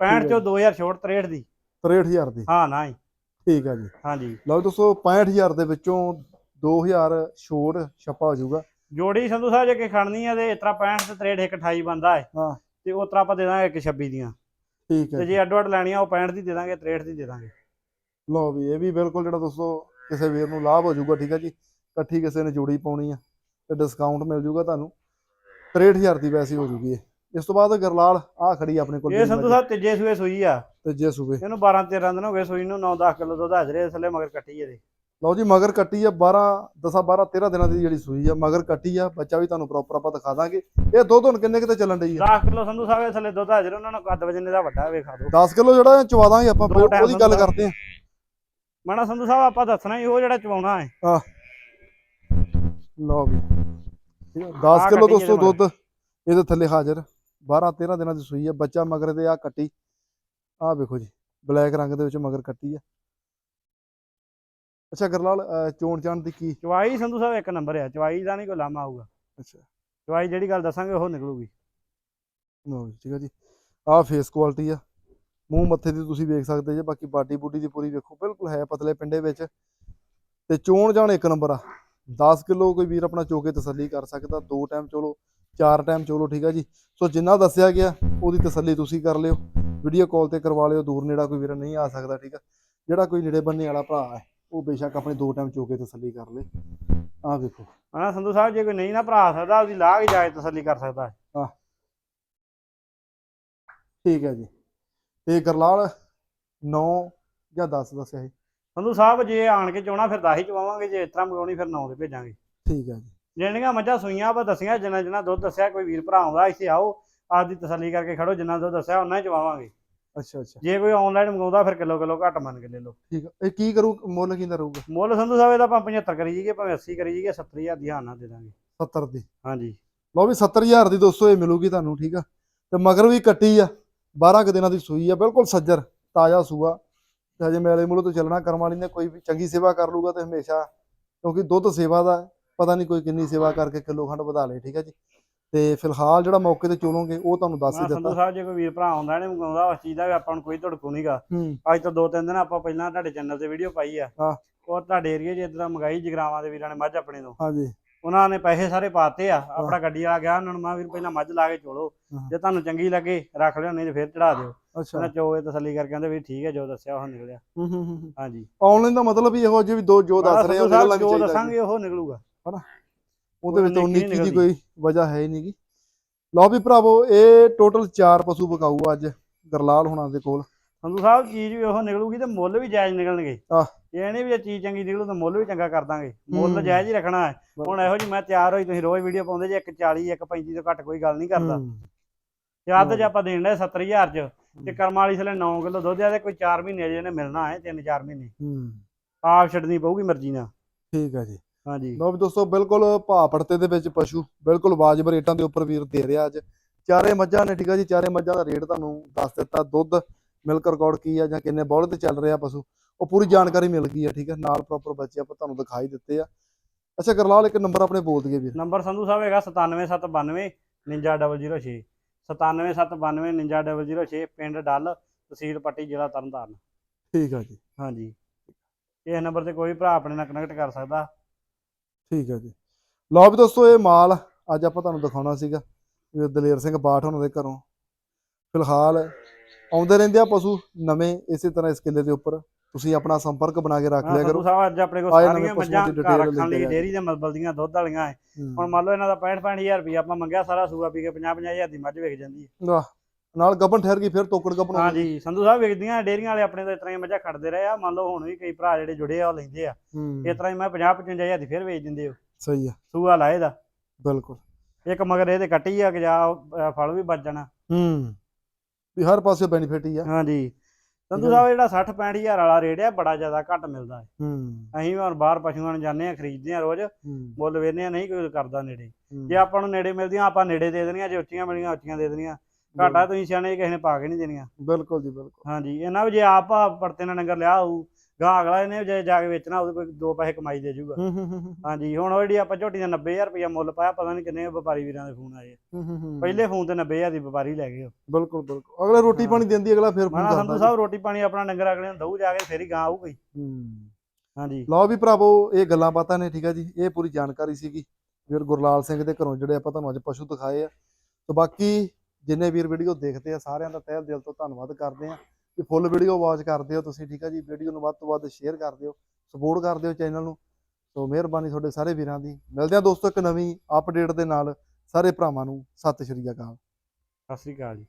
65 ਚੋਂ 2000 ਛੋਟ 63 ਦੀ। 63000 ਦੀ। ਹਾਂ ਨਾ ਹੀ। ਠੀਕ ਆ ਜੀ। ਹਾਂਜੀ ਲਓ ਦੋਸਤੋ 65000 ਦੇ ਵਿੱਚੋਂ 2000 ਛੋੜ ਛੱਪਾ ਹੋ ਜਾਊਗਾ। ਜੋੜੀ ਸੰਧੂ ਸਾਹਿਬ ਜੇ ਕਿ ਖੜਨੀ ਆ ਤੇ ਇਤਰਾ 65 ਤੇ 63 ਇੱਕ 28 ਬੰਦਾ ਹੈ। ਹਾਂ। ਤੇ ਉਹ ਤਰ੍ਹਾਂ ਆਪਾਂ ਦੇ ਦਾਂਗੇ ਇੱਕ 26 ਦੀਆਂ। ਠੀਕ ਹੈ ਤੇ ਜੇ। ਅੱਡੋ ਅੱਡ ਲੈਣੀਆਂ ਉਹ 65 ਦੀ ਦੇ ਦਾਂਗੇ 63 ਦੀ ਦੇ ਦਾਂਗੇ। ਲਓ ਵੀ ਇਹ ਵੀ ਬਿਲਕੁਲ ਜਿਹੜਾ ਦੋਸਤੋ ਕਿਸੇ ਵੀਰ ਨੂੰ ਲਾਭ ਹੋ ਜਾਊਗਾ ਠੀਕ ਹੈ ਜੀ। ਇਕੱਠੀ ਕਿਸੇ ਨੇ ਜੋੜੀ ਪਾਉਣੀ ਆ ਤੇ ਡਿਸਕਾਊਂਟ ਮਿਲ ਜਾਊਗਾ ਤੁਹਾਨੂੰ। 63000 ਦੀ ਵੈਸੇ ਹੋ ਜੂਗੀ ਇਹ। ਇਸ ਤੋਂ ਬਾਅਦ ਗਰਲਾਲ ਆ ਖੜੀ ਆ ਆਪਣੇ ਕੋਲ ਇਹ ਸੰਧੂ ਸਾਹਿਬ ਤੀਜੇ ਸੂਏ ਸੂਈ ਆ। ਤੇ ਜੇ ਸੂਬੇ ਇਹਨੂੰ 12 13 ਦਿਨ ਹੋ ਗਏ ਸੂਈ ਨੂੰ 9 10 ਕਿਲੋ ਦੁੱਧ ਹਾਜ਼ਰੇ ਥੱਲੇ ਮਗਰ ਕੱਟੀ ਇਹਦੇ। ਲਓ ਜੀ ਮਗਰ ਕੱਟੀ ਆ 12 10 12 13 ਦਿਨਾਂ ਦੀ ਜਿਹੜੀ ਸੂਈ ਆ ਮਗਰ ਕੱਟੀ ਆ ਬੱਚਾ ਵੀ ਤੁਹਾਨੂੰ ਪ੍ਰੋਪਰ ਆਪਾਂ ਦਿਖਾ ਦਾਂਗੇ। ਇਹ ਦੁੱਧ ਹੁਣ ਕਿੰਨੇ ਕਿਤੇ ਚੱਲਣ ਡਈ ਆ? 10 ਕਿਲੋ ਸੰਧੂ ਸਾਹਿਬ ਥੱਲੇ ਦੁੱਧ ਹਾਜ਼ਰ ਉਹਨਾਂ ਨੂੰ ਕੱਦ ਵਜਨ ਦਾ ਵੱਡਾ ਵੇਖਾ ਦਿਓ। 10 ਕਿਲੋ ਜਿਹੜਾ ਚਵਾ ਦਾਂਗੇ ਆਪਾਂ ਦੋ ਉਹਦੀ ਗੱਲ। ਕਰਦੇ ਆ। ਮਾਣਾ ਸੰਧੂ ਸਾਹਿਬ ਆਪਾਂ ਦੱਸਣਾ ਹੀ ਉਹ ਜਿਹੜਾ ਚਵਾਉਣਾ ਹੈ। ਲਓ ਵੀ। 10 ਆਹ ਕਿਲੋ ਦੋਸਤੋ ਦੁੱਧ ਇਹਦੇ ਥੱਲੇ ਹਾਜ਼ਰ। 12 13 ਦਿਨਾਂ ਦੀ ਸੂਈ ਆ ਬੱਚਾ ਮਗਰ ਦੇ ਆ ਕੱਟੀ। ਆ ਵੇਖੋ ਜੀ ਬਲੈਕ ਰੰਗ ਦੇ ਵਿੱਚ ਮਗਰ ਕੱਟੀ ਆ। ਅੱਛਾ ਗਰਲਾਲ ਚੋਣ ਚਾਣ ਦੀ ਕੀ? ਚਵਾਈ ਸੰਧੂ ਸਾਹਿਬ ਇੱਕ ਨੰਬਰ ਆ ਚਵਾਈ ਦਾ ਨਹੀਂ ਕੋਈ ਲਾਮਾ ਆਊਗਾ। ਅੱਛਾ। ਚਵਾਈ ਜਿਹੜੀ ਗੱਲ ਦੱਸਾਂਗੇ ਉਹ ਨਿਕਲੂਗੀ। ਲਓ ਜੀ ਠੀਕ ਆ ਜੀ। ਆਹ ਫੇਸ ਕੁਆਲਿਟੀ ਆ। ਮੂੰਹ ਮੱਥੇ ਦੀ ਤੁਸੀਂ ਵੇਖ ਸਕਦੇ ਜੇ ਬਾਕੀ ਬਾਡੀ ਬੂਡੀ ਦੀ ਪੂਰੀ ਵੇਖੋ ਬਿਲਕੁਲ ਹੈ ਪਤਲੇ ਪਿੰਡੇ ਵਿੱਚ। ਤੇ ਚੋਣ ਜਾਣ ਇੱਕ ਨੰਬਰ ਆ। 10 ਕਿਲੋ ਕੋਈ ਵੀਰ ਆਪਣਾ ਚੋਕੇ ਤਸੱਲੀ ਕਰ ਸਕਦਾ ਦੋ ਟਾਈਮ ਚੋਲੋ। ਚਾਰ ਟਾਈਮ ਚੋਲੋ ਠੀਕ ਆ ਜੀ। ਸੋ ਜਿੰਨਾ ਦੱਸਿਆ ਗਿਆ ਉਹਦੀ ਤਸੱਲੀ ਤੁਸੀਂ ਕਰ ਲਿਓ। ਵੀਡੀਓ ਕਾਲ ਤੇ ਕਰਵਾ ਲਿਓ ਦੂਰ ਨੇੜਾ ਕੋਈ ਵੀਰ ਨਹੀਂ ਆ ਸਕਦਾ ਠੀਕ ਆ। ਜਿਹੜਾ ਕੋਈ ਨੇੜੇ ਬੰਨੇ ਵਾਲਾ ਭਰਾ ਹੈ ਉਹ ਬੇਸ਼ੱਕ ਆਪਣੇ ਦੋ ਟਾਈਮ ਚੋਕੇ ਤਸੱਲੀ ਕਰ ਲੇ। ਆਹ ਵੇਖੋ। ਮਾਣਾ ਸੰਧੂ ਸਾਹਿਬ ਜੇ ਕੋਈ ਨਹੀਂ ਨਾ ਭਰਾ ਸਕਦਾ ਉਹਦੀ ਲਾਹ ਕੇ ਜਾ ਕੇ ਤਸੱਲੀ ਕਰ ਸਕਦਾ ਹੈ। ਠੀਕ ਹੈ ਜੀ। ਤੇ ਗਰਲਾਲ 9 ਜਾਂ 10 ਦੱਸਿਆ ਸੀ? ਸੰਧੂ ਸਾਹਿਬ ਜੇ ਆਣ ਕੇ ਚੋਣਾ ਫਿਰ 10 ਹੀ ਚਵਾਵਾਂਗੇ ਜੇ ਇਸ ਤਰ੍ਹਾਂ ਮੰਗਾਉਣੀ ਫਿਰ 9 ਦੇ ਭੇਜਾਂਗੇ। ਠੀਕ ਹੈ ਜੀ। ਜਿਹੜੀਆਂ ਮੱਝਾਂ ਸੂਈਆਂ ਆਪਾਂ ਦੱਸੀਆਂ ਜਿੰਨਾ ਜਿੰਨਾ ਦੁੱਧ ਦੱਸਿਆ ਕੋਈ ਵੀਰ ਭਰਾ ਆਉਂਦਾ ਇੱਥੇ ਆਓ ਆਪਦੀ ਤਸੱਲੀ ਕਰਕੇ ਖੜੋ ਜਿੰਨਾ ਦੁੱਧ ਦੱਸਿਆ ਉਹਨਾਂ ਹੀ ਚਵਾਵਾਂਗੇ। ਅੱਛਾ ਅੱਛਾ। ਜੇ ਕੋਈ ਆਨਲਾਈਨ ਮੰਗਾਉਂਦਾ ਫਿਰ ਕਿਲੋ ਕਿਲੋ ਘੱਟ ਮੰਨ ਕੇ ਲੈ ਲਓ। ਠੀਕ ਆ। ਇਹ ਕੀ ਕਰੂ ਮੁੱਲ ਕਿੰਦਾ ਰਹੂਗਾ? ਮੁੱਲ ਸੰਧੂ ਸਾਹਿਬ ਇਹਦਾ ਆਪਾਂ 75 ਕਰੀ ਜੀਏ ਭਾਵੇਂ 80 ਕਰੀ ਜੀਏ 70000 ਦੀ ਹਾਨਾ ਦੇ ਦਾਂਗੇ। 70 ਦੀ? ਹਾਂਜੀ। ਲਓ ਵੀ 70000 ਦੀ ਦੋਸਤੋ ਇਹ ਮਿਲੂਗੀ ਤੁਹਾਨੂੰ ਠੀਕ ਆ? ਤੇ ਮਗਰ ਵੀ ਕੱਟੀ ਆ 12 ਕੁ ਦਿਨਾਂ ਦੀ ਸੂਈ ਆ ਬਿਲਕੁਲ ਸੱਜਰ ਤਾਜ਼ਾ ਸੂਆ। ਤੇ ਹਜੇ ਮੇਲੇ ਮੂਲੇ ਤੋਂ ਚੱਲਣਾ ਕਰਮ ਵਾਲੀ ਨੇ ਕੋਈ ਵੀ ਚੰਗੀ ਸੇਵਾ ਕਰ ਲੂਗਾ ਤੇ ਹਮੇਸ਼ਾ ਕਿਉਂਕਿ ਦੁੱਧ ਸੇਵਾ ਦਾ ਹੈ, ਪਤਾ ਨਹੀਂ ਕੋਈ ਕਿੰਨੀ ਸੇਵਾ ਕਰਕੇ ਕਿਲੋ ਖੰਡ ਵਧਾ ਲੇ ਠੀਕ ਆ ਜੀ? ਤੇ ਫਿਲਹਾਲ ਜਿਹੜਾ ਮੌਕੇ ਤੇ ਚੋਲੋਗੇ ਉਹ ਤੁਹਾਨੂੰ ਦੱਸ ਹੀ ਸੰਧੂ ਦਿੱਤਾ। ਸਾਹਿਬ ਜੇ ਕੋਈ ਵੀਰ ਭਰਾ ਆਉਂਦਾ ਨੇ ਮੰਗਾਉਂਦਾ ਉਸ ਚੀਜ਼ ਦਾ ਵੀ ਆਪਾਂ ਨੂੰ ਕੋਈ ਧੜਕੂ ਨਹੀਂਗਾ ਹੂੰ। ਅੱਜ ਤੋਂ ਦੋ ਤਿੰਨ ਦਿਨ ਆਪਾਂ ਪਹਿਲਾਂ ਤੁਹਾਡੇ ਚੈਨਲ ਤੇ ਵੀਡੀਓ ਪਾਈ ਆ। ਹਾਂ। ਉਹ ਤੁਹਾਡੇ ਏਰੀਏ 'ਚ ਇਦਾਂ ਮੰਗਾਈ ਜਗਰਾਵਾਂ ਦੇ ਵੀਰਾਂ ਨੇ ਮੱਝ ਆਪਣੇ ਤੋਂ। ਹਾਂਜੀ। ਉਹਨਾਂ ਨੇ ਪੈਸੇ ਸਾਰੇ ਪਾਤੇ ਆ ਆਪਣਾ ਗੱਡੀ ਆ ਗਿਆ ਉਹਨਾਂ ਨੂੰ ਮੈਂ ਵੀਰ ਪਹਿਲਾਂ ਮੱਝ ਲਾ ਕੇ ਚੋਲੋ। ਹਾਂ। ਜੇ ਤੁਹਾਨੂੰ ਚੰਗੀ ਲੱਗੇ ਰੱਖ ਲਿਓ ਨਹੀਂ ਤੇ ਫਿਰ ਚੜਾ ਦਿਓ। ਅੱਛਾ। ਉਹਨਾਂ ਚੋਏ ਤਸੱਲੀ ਕਰਕੇ ਕਹਿੰਦੇ ਵੀ ਠੀਕ ਹੈ ਜੋ ਦੱਸਿਆ ਉਹ ਨਿਕਲਿਆ। ਹੂੰ ਹੂੰ ਹੂੰ ਹਾਂਜੀ। ਆਨਲਾਈਨ ਦਾ ਮਤਲਬ ਹੀ ਇਹੋ ਜਿਹੇ ਵੀ ਦੋ ਜੋ ਦੱਸ ਰਹੇ ਹੋ ਸੰਧੂ ਸਾਹਿਬ ਨਿਕਲਣਾ ਵੀ ਜੋ ਚਾਹੀਦਾ ਜੀ। ਦੱਸਾਂਗੇ ਉਹ ਨਿਕਲੂਗਾ। ਉਹਦੇ ਵਿੱਚ ਉਨੀ ਕੀ ਦੀ। ਕੋਈ ਵਜ੍ਹਾ ਹੈ ਹੀ ਨਹੀਂਗੀ ਲਓ ਵੀ ਭਰਾਵੋ ਇਹ ਟੋਟਲ 4 ਪਸ਼ੂ ਬਕਾਊ ਅੱਜ ਗਰਲਾਲ ਹੁਣਾਂ ਦੇ ਕੋਲ। ਸੰਧੂ ਸਾਹਿਬ ਚੀਜ਼ ਵੀ ਉਹ ਨਿਕਲੂਗੀ ਤੇ ਮੁੱਲ ਵੀ ਜਾਇਜ਼ ਨਿਕਲਣਗੇ। ਆਹ। ਇਹ ਨਹੀਂ ਵੀ ਜੇ ਚੀਜ਼ ਚੰਗੀ ਨਿਕਲੂ ਤਾਂ ਮੁੱਲ ਵੀ ਚੰਗਾ ਕਰ ਦਾਂਗੇ। ਮੁੱਲ। ਜਾਇਜ਼ ਹੀ ਰੱਖਣਾ ਹੈ। ਹੁਣ ਇਹੋ ਜੀ ਮੈਂ ਤਿਆਰ ਹੋਈ ਤੁਸੀਂ ਰੋਜ਼ ਵੀਡੀਓ ਪਾਉਂਦੇ ਜੇ 140 135 ਤੋਂ ਘੱਟ ਕੋਈ ਗੱਲ ਨਹੀਂ ਕਰਦਾ। ਅੱਧ ਜੇ ਆਪਾਂ ਦੇਣ ਦੇ 70000 ਚ ਤੇ ਕਰਮ ਵਾਲੀ ਥਲੇ 9 ਕਿਲੋ ਦੁੱਧ ਆ ਤੇ ਕੋਈ 4 ਮਹੀਨੇ ਜਿਹਨੇ ਮਿਲਣਾ ਹੈ 3-4 ਮਹੀਨੇ। ਹੂੰ। ਆਪ ਛੱਡਣੀ ਪਊਗੀ ਮਰਜ਼ੀ ਨਾਲ। ਠੀਕ ਆ ਜੀ। ਹਾਂਜੀ। ਲਓ ਵੀ ਦੋਸਤੋ ਬਿਲਕੁਲ ਭਾਅ ਪੜਤੇ ਦੇ ਵਿੱਚ ਪਸ਼ੂ ਬਿਲਕੁਲ ਵਾਜਬ ਰੇਟਾਂ ਦੇ ਉੱਪਰ ਵੀਰ ਦੇ ਰਿਹਾ ਅੱਜ। ਚਾਰੇ ਮੱਝਾਂ ਨੇ ਠੀਕ ਆ ਜੀ ਚਾਰੇ ਮੱਝਾਂ ਦਾ ਰੇਟ ਤੁਹਾਨੂੰ ਦੱਸ ਦਿੱਤਾ। ਦੁੱਧ ਮਿਲਕ ਰਿਕਾਰਡ ਕੀ ਆ ਜਾਂ ਕਿੰਨੇ ਬੌਲ ਤੇ ਚੱਲ ਰਿਹਾ ਪਸ਼ੂ ਉਹ ਪੂਰੀ ਜਾਣਕਾਰੀ ਮਿਲ ਗਈ ਆ ਠੀਕ ਆ। ਨਾਲ ਪ੍ਰੋਪਰ ਬੱਚੇ ਆਪਾਂ ਤੁਹਾਨੂੰ ਦਿਖਾਈ ਦਿੱਤੇ ਆ। ਅੱਛਾ ਗਰਲਾਲ ਇੱਕ ਨੰਬਰ ਆਪਣੇ ਬੋਲ ਦਈਏ ਵੀਰ। ਨੰਬਰ ਸੰਧੂ ਸਾਹਿਬ ਹੈਗਾ 97792 99006 97792 99006 ਪਿੰਡ ਡੱਲ ਤਹਿਸੀਲ ਪੱਟੀ ਜ਼ਿਲ੍ਹਾ ਤਰਨਤਾਰਨ। ਠੀਕ ਆ ਜੀ। ਹਾਂਜੀ। ਇਸ ਨੰਬਰ ਤੇ ਕੋਈ ਭਰਾ ਆਪਣੇ ਨਾਲ ਕਨੈਕਟ ਕਰ ਸਕਦਾ। ਠੀਕ ਹੈ ਜੀ। ਲਓ ਵੀ ਦੋਸਤੋ ਇਹ ਮਾਲ ਅੱਜ ਆਪਾਂ ਤੁਹਾਨੂੰ ਦਿਖਾਉਣਾ ਸੀਗਾ ਵੀ ਦਲੇਰ ਸਿੰਘ ਬਾਠ ਉਹਨਾਂ ਦੇ ਘਰੋਂ। ਫਿਲਹਾਲ ਆਉਂਦੇ ਰਹਿੰਦੇ ਆ ਪਸ਼ੂ ਨਵੇਂ ਇਸੇ ਤਰ੍ਹਾਂ ਇਸ ਕਿੱਲੇ ਦੇ ਉੱਪਰ। ਤੁਸੀਂ ਆਪਣਾ ਸੰਪਰਕ ਬਣਾ ਕੇ ਰੱਖ ਲਿਆ ਕਰੋ। ਸਾਹਿਬ ਅੱਜ ਆਪਣੇ ਕੋਲ ਸਾਰੀਆਂ ਮੱਝਾਂ ਘਰ ਰੱਖਣ ਲਈ ਡੇਅਰੀ ਦੇ ਮਲਬਲ ਦੀਆਂ ਦੁੱਧ ਵਾਲੀਆਂ। ਹੁਣ ਮੰਨ ਲਓ ਇਹਨਾਂ ਦਾ 65 65000 ਰੁਪਇਆ ਆਪਾਂ ਮੰਗਿਆ ਸਾਰਾ ਸੂਆ ਪੀ ਕੇ 50 50000 ਦੀ ਮੱਝ ਵਿਕ ਜਾਂਦੀ ਹੈ ਵਾਹ, ਨਾਲ ਗੱਬਨ ਠਹਿਰ ਗਈ ਫਿਰ ਤੋਕੜ ਗੱਬਨ ਹਾਂਜੀ। ਸੰਧੂ ਸਾਹਿਬ ਵਿਕਦੀਆਂ ਡੇਅਰੀਆਂ ਵਾਲੇ ਆਪਣੇ ਤੋਂ ਇਸ ਤਰ੍ਹਾਂ ਹੀ ਮੱਝਾਂ ਖੜਦੇ ਰਹੇ ਆ। ਮੰਨ ਲਓ ਹੁਣ ਵੀ ਕਈ ਭਰਾ ਜਿਹੜੇ ਜੁੜੇ ਆ ਉਹ ਲੈਂਦੇ ਆ। ਹੂੰ। ਇਸ ਤਰ੍ਹਾਂ ਹੀ ਮੈਂ 50 55000 ਦੀ ਫਿਰ ਵੇਚ ਦਿੰਦੇ ਹੋ ਸਹੀ ਆ। ਸੂਆ ਲਾਏ ਦਾ। ਬਿਲਕੁਲ। ਇੱਕ ਮਗਰ ਇਹਦੇ ਕੱਟੀ ਆ ਕਿ ਜਾ ਫਲ ਵੀ ਬਚ ਜਾਣਾ। ਹੂੰ। ਵੀ ਹਰ ਪਾਸੇ ਬੈਨੀਫਿਟ ਹੀ ਆ। ਹਾਂਜੀ। ਸੰਧੂ ਠੀਕ ਆ। ਸਾਹਿਬ ਜਿਹੜਾ 60 65000 ਵਾਲਾ ਰੇਟ ਆ ਬੜਾ ਜ਼ਿਆਦਾ ਘੱਟ ਮਿਲਦਾ। ਹੈ। ਹੂੰ ਅਸੀਂ ਵੀ ਹੁਣ ਬਾਹਰ ਪਸ਼ੂਆਂ ਨੂੰ ਜਾਂਦੇ ਆ ਖਰੀਦਦੇ ਆ ਰੋਜ਼। ਹੂੰ। ਮੁੱਲ ਆ ਨਹੀਂ ਕੋਈ ਕਰਦਾ ਨੇੜੇ। ਹੂੰ। ਜੇ ਆਪਾਂ ਨੂੰ ਨੇੜੇ ਮਿਲਦੀਆਂ ਆਪਾਂ ਨੇੜੇ ਦੇ ਦੇਣੀਆਂ ਜੇ ਉੱਚੀਆਂ ਮਿਲੀਆਂ ਉੱਚੀਆਂ ਦੇ ਦੇਣੀਆਂ। ਘਾਟਾ ਤੁਸੀਂ ਸਿਆਣੇ ਕਿਸੇ ਨੇ ਪਾ ਕੇ ਨਹੀਂ ਦੇਣੀਆਂ। ਬਿਲਕੁਲ ਜੀ ਬਿਲਕੁਲ। ਹਾਂਜੀ ਇਹਨਾਂ ਵੀ ਜੇ ਆਪ ਆ ਪਰਤੇ ਨਾਲ ਨੰਗਰ ਲਿਆ ਹੋਊ ਗਾਂ ਅਗਲਾ ਇਹਨੇ ਜੇ ਜਾ ਕੇ ਵੇਚਣਾ ਉਹਦੇ ਕੋਈ ਦੋ ਪੈਸੇ ਕਮਾਈ ਦੇ ਜਾਊਗਾ ਹੂੰ ਹੂੰ ਹੂੰ ਹਾਂਜੀ ਹੁਣ ਉਹ ਜਿਹੜੀ ਆਪਾਂ ਝੋਟੀ ਦਾ 90000 ਰੁਪਇਆ ਮੁੱਲ ਪਾਇਆ ਪਤਾ ਨਹੀਂ ਕਿੰਨੇ ਵਪਾਰੀ ਵੀਰਾਂ ਦੇ ਫੋਨ ਆਏ ਆ। ਹੂੰ ਹੂੰ ਹੂੰ। ਪਹਿਲੇ ਫੋਨ ਤੇ 90000 ਦੀ ਵਪਾਰੀ ਲੈ ਗਏ ਉਹ। ਬਿਲਕੁਲ ਬਿਲਕੁਲ। ਅਗਲਾ ਰੋਟੀ। ਪਾਣੀ ਦਿੰਦੀ ਅਗਲਾ ਫਿਰ ਫੋਨ ਮਾਣਾ ਸੰਧੂ ਕਰਦਾ। ਸਾਹਿਬ ਰੋਟੀ ਪਾਣੀ ਆਪਣਾ ਡੰਗਰ ਅਗਲੇ ਨੂੰ ਦਊ ਜਾ ਕੇ ਫੇਰ ਹੀ ਗਾਂ ਆਊਗੀ ਹੂੰ। ਹਾਂਜੀ। ਲਓ ਵੀ ਭਰਾਵੋ ਇਹ ਗੱਲਾਂ ਬਾਤਾਂ ਨੇ ਠੀਕ ਆ ਜੀ। ਇਹ ਪੂਰੀ ਜਾਣਕਾਰੀ ਸੀਗੀ। ਵੀਰ ਗੁਰਲਾਲ ਸਿੰਘ ਦੇ ਘਰੋਂ ਜਿਹੜੇ ਆਪਾਂ ਤੁਹਾਨੂੰ ਅੱਜ ਪਸ਼ੂ ਦਿਖਾਏ ਆ। ਤੇ ਬਾਕੀ ਜਿੰਨੇ ਵੀਰ ਵੀਡੀਓ ਦੇਖਦੇ ਆ, ਸਾਰਿਆਂ ਦਾ ਤਹਿ ਦਿਲ ਤੋਂ ਧੰਨਵਾਦ ਕਰਦੇ ਆ ਕਿ ਫੁੱਲ ਵੀਡੀਓ ਵਾਚ ਕਰਦੇ ਹੋ ਤੁਸੀਂ, ਠੀਕ ਆ ਜੀ? ਵੀਡੀਓ ਨੂੰ ਵੱਧ ਤੋਂ ਵੱਧ ਸ਼ੇਅਰ ਕਰ ਦਿਓ ਸਪੋਰਟ ਕਰ ਦਿਓ ਚੈਨਲ ਨੂੰ। ਸੋ ਮਿਹਰਬਾਨੀ ਤੁਹਾਡੇ ਸਾਰੇ ਵੀਰਾਂ ਦੀ। ਮਿਲਦੇ ਆ ਦੋਸਤੋ ਇੱਕ ਨਵੀਂ ਅਪਡੇਟ ਦੇ ਨਾਲ। ਸਾਰੇ ਭਰਾਵਾਂ ਨੂੰ ਸਤਿ ਸ਼੍ਰੀ ਅਕਾਲ। ਸਤਿ ਸ੍ਰੀ ਅਕਾਲ ਜੀ।